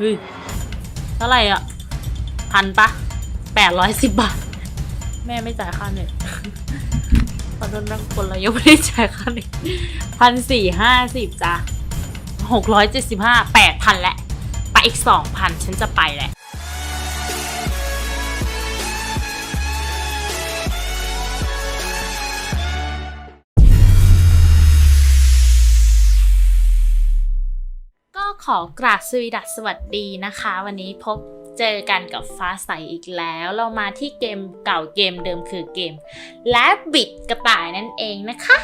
เฮ้ยเท่าไหร่อะพันปะแปดร้อยสิบบาท แม่ไม่จ่ายค่าเน็ตขอโทษนะคนเรายังไม่ได้จ่ายค่าเน็ตพันสี่ห้าสิบจ้ะหกร้อยเจ็ดสิบห้าแปดพันและ ไปอีกสองพันฉันจะไปแหละ ขอกราบสวีดัสสวัสดีนะคะ วันนี้พบเจอกันกับฟ้าใสอีกแล้ว เรามาที่เกมเก่าเกมเดิมคือเกม และบิดกระต่ายนั่นเองนะคะ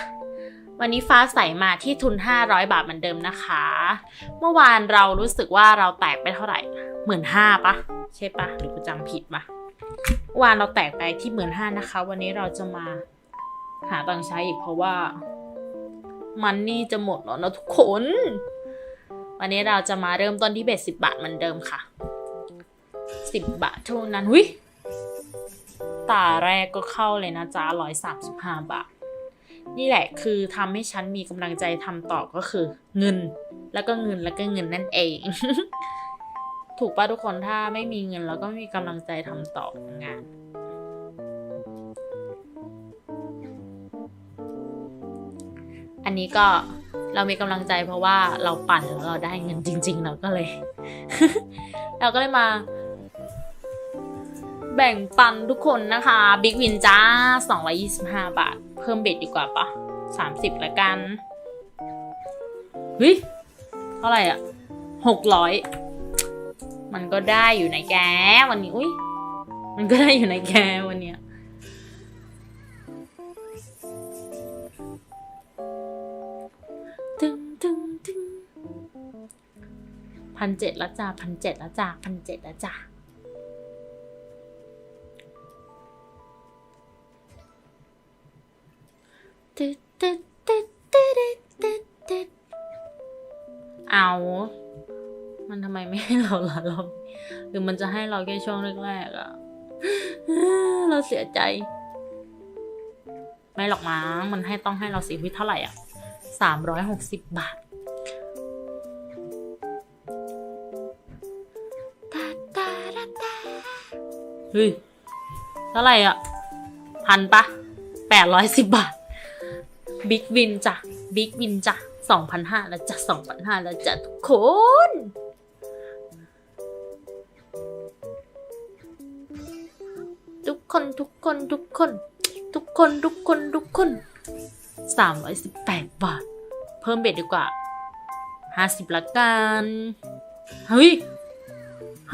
วันนี้ฟ้าใสมาที่ทุน 500 บาทเหมือนเดิมนะคะ เมื่อวานเรารู้สึกว่าเราแตกไปเท่าไหร่หมื่นห้าปะใช่ปะหรือกูจำผิดปะเมื่อวานเราแตกไปที่หมื่นห้านะคะ วันนี้เราจะมาหาตังค์ใช้อีกเพราะว่า มันนี่จะหมดแล้วนะทุกคน วันนี้เราจะมาเริ่มต้นที่เบ็ดสิบบาทเหมือนเดิมค่ะสิบบาทเท่านั้นหุยตาแรกก็เข้าเลยนะจ๊ะร้อยสามสิบห้าบาท นี่แหละคือทำให้ฉันมีกำลังใจทำต่อก็คือ เงิน แล้วก็เงินแล้วก็เงินนั่นเอง ถูกป่ะทุกคนถ้าไม่มีเงินเราก็ไม่มีกำลังใจทำต่องานอันนี้ก็ เรามีกำลังใจเพราะว่าเราปั่นแล้วเราได้เงินจริง ๆ เราก็เลย เราก็เลยมา แบ่งปันทุกคนนะคะบิ๊กวินจ้า 225 บาท เพิ่มเบ็ดดีกว่าปะ30ละกันเฮ้ยเท่าไหร่อะ600มันก็ได้อยู่ในแกวันนี้อุ้ยมันก็ได้อยู่ในแกวันเนี้ย พันเจ็ดละจ้าพันเจ็ดละจ้าพันเจ็ดละจ้าตึ๊ดตึ๊ดตึ๊ดตึ๊ดตึ๊ดตึ๊ดเอา มันทำไมไม่ให้เราละเราหรือมันจะให้เราแค่ช่วงแรกๆอะเราเสียใจ ไม่หรอกมั้งมันให้ต้องให้เราเสียวิเท่าไหร่อะสามร้อยหกสิบบาท เฮ้ยเท่าไหร่อะ พันปะแปดร้อยสิบบาท บิ๊กวินจ้ะ บิ๊กวินจ้ะสองพันห้าแล้วจ้ะสองพันห้าแล้วจ้ะทุกคน ทุกคนทุกคนทุกคน ทุกคนทุกคนทุกคนสามร้อยสิบแปดบาท เพิ่มเบ็ดดีกว่าห้าสิบละกัน เฮ้ย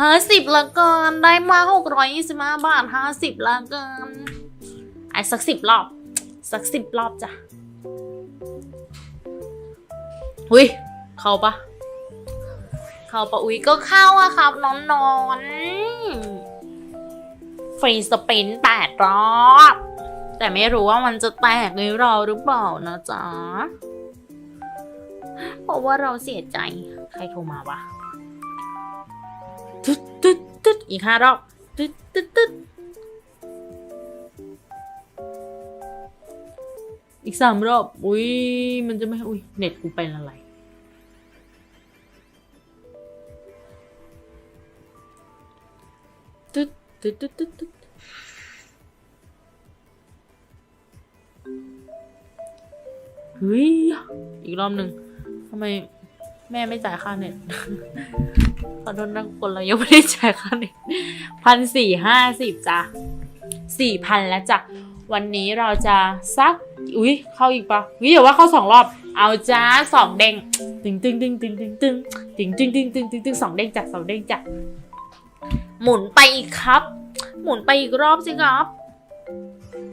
ห้าสิบละกันได้มาหกร้อยยี่สิบห้าบาทห้าสิบละกันไอ้สักสิบรอบ สักสิบรอบจ้ะหุยเข้าปะเข้าปะอุ้ยก็เข้าอะครับนอนนอนฟรีสปินแปดรอบ แต่ไม่รู้ว่ามันจะแตกในเราหรือเปล่านะจ๊ะเพราะว่าเราเสียใจใครโทรมาวะ ตึ๊ดตึ๊ดตึ๊ดอีกห้ารอบตึ๊ดตึ๊ดตึ๊ดอีกสามรอบ อุ้ยมันจะไม่ อุ้ยเน็ตกูเป็นอะไร ตึ๊ดตึ๊ดตึ๊ดตึ๊ดตึ๊ดเฮ้ย อีกรอบหนึ่งทำไม แม่ไม่จ่ายค่าเน็ตขอโทษนะคนเรายังไม่ได้จ่ายค่าเน็ตพันสี่ห้าสิบจ้ะสี่พันแล้วจ้ะวันนี้เราจะซัก อุ้ยเข้าอีกปะวิเดี๋ยวว่าเข้าสองรอบ เอาจ้าสองเด้งตึงตึงตึงตึงตึงตึงตึงตึงตึงตึงตึงตึงสองเด้งจ้ะสองเด้งจ้ะหมุนไปอีกครับ หมุนไปอีกรอบสิครับ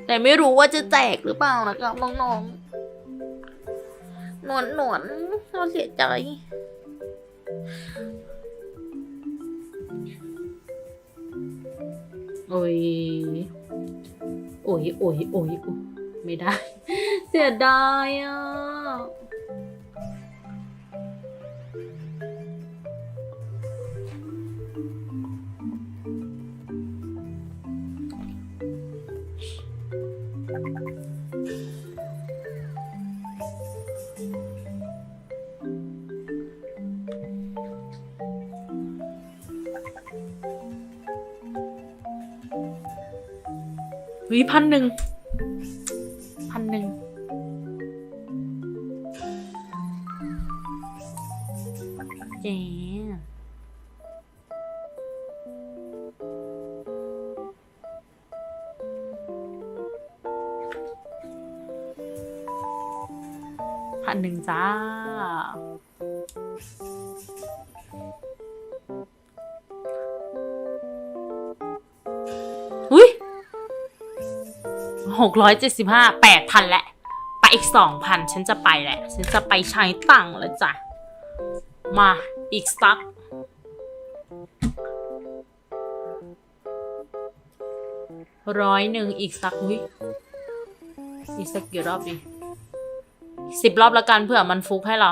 แต่ไม่รู้ว่าจะแตกหรือเปล่านะครับน้องๆ นวนหนวนเราเสียใจโอยโอ้ย โอ้ยโอ้ยโอ้ยไม่ได้ เสียดายอะ เฮ้ยพันหนึ่งพันหนึ่งเจ๊พันหนึ่งจ้า หกร้อยเจ็ดสิบห้าแปดพันแหละ ไปอีกสองพันฉันจะไปแหละ ฉันจะไปใช้ตังค์แล้วจ้ะ มาอีกสักร้อยหนึ่งอีกสักอุ้ยอีกสักกี่รอบดีสิบรอบละกันเพื่อมันฟุกให้เรา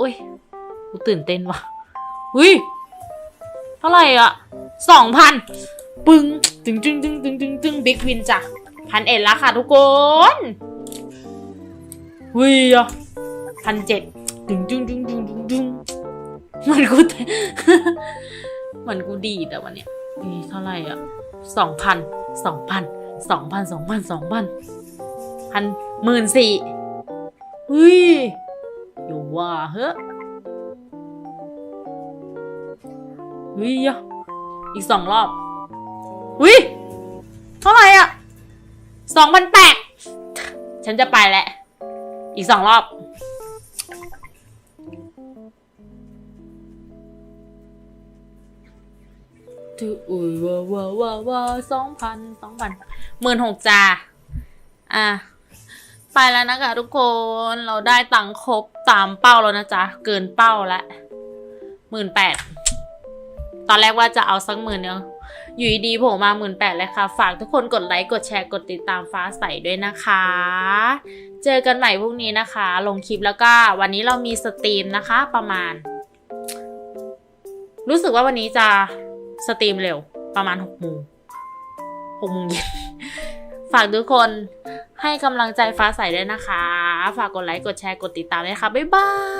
อุ้ยกูตื่นเต้นว่ะอุ้ยเท่าไหร่อะสองพัน ปึ้งตึงตึงตึงตึงตึงตึงบิ๊กวินจ้ะพันเอ็ดแล้วค่ะทุกคนวิอะพันเจ็ดตึงตึงตึงตึงตึงตึงเหมันกูเหมันกูดีแต่วันเนี้ยนี่เท่าไหร่อะสองพันสองพันสองพันสองพันสองพันพันหมื่นสี่เฮ้ยอยู่ว่าเฮ้อวิยอีกสองรอบ วิเท่าไหร่อะสองพันแปดฉันจะไปแหละ อีกสองรอบถืออุ้ยว้าวว้าว้าสองพันสองพันหมื่นหกจ้า อะ ไปแล้วนะคะทุกคน เราได้ตังครบตามเป้าแล้วนะจ๊ะ เกินเป้าล้วหมื่นแปด ตอนแรกว่าจะเอาสักหมื่นเนาะ อยู่ดีๆโผล่มาหมื่นแปดเลยค่ะ ฝากทุกคนกดไลค์ กดแชร์ กดติดตามฟ้าใสด้วยนะคะ เจอกันใหม่พรุ่งนี้นะคะ ลงคลิปแล้วก็วันนี้เรามีสตรีมนะคะประมาณ รู้สึกว่าวันนี้จะสตรีมเร็วประมาณหกโมงหกโมงเย็นฝากทุกคนให้กำลังใจฟ้าใสด้วยนะคะ ฝากกดไลค์ กดแชร์ กดติดตามด้วยค่ะบ๊ายบาย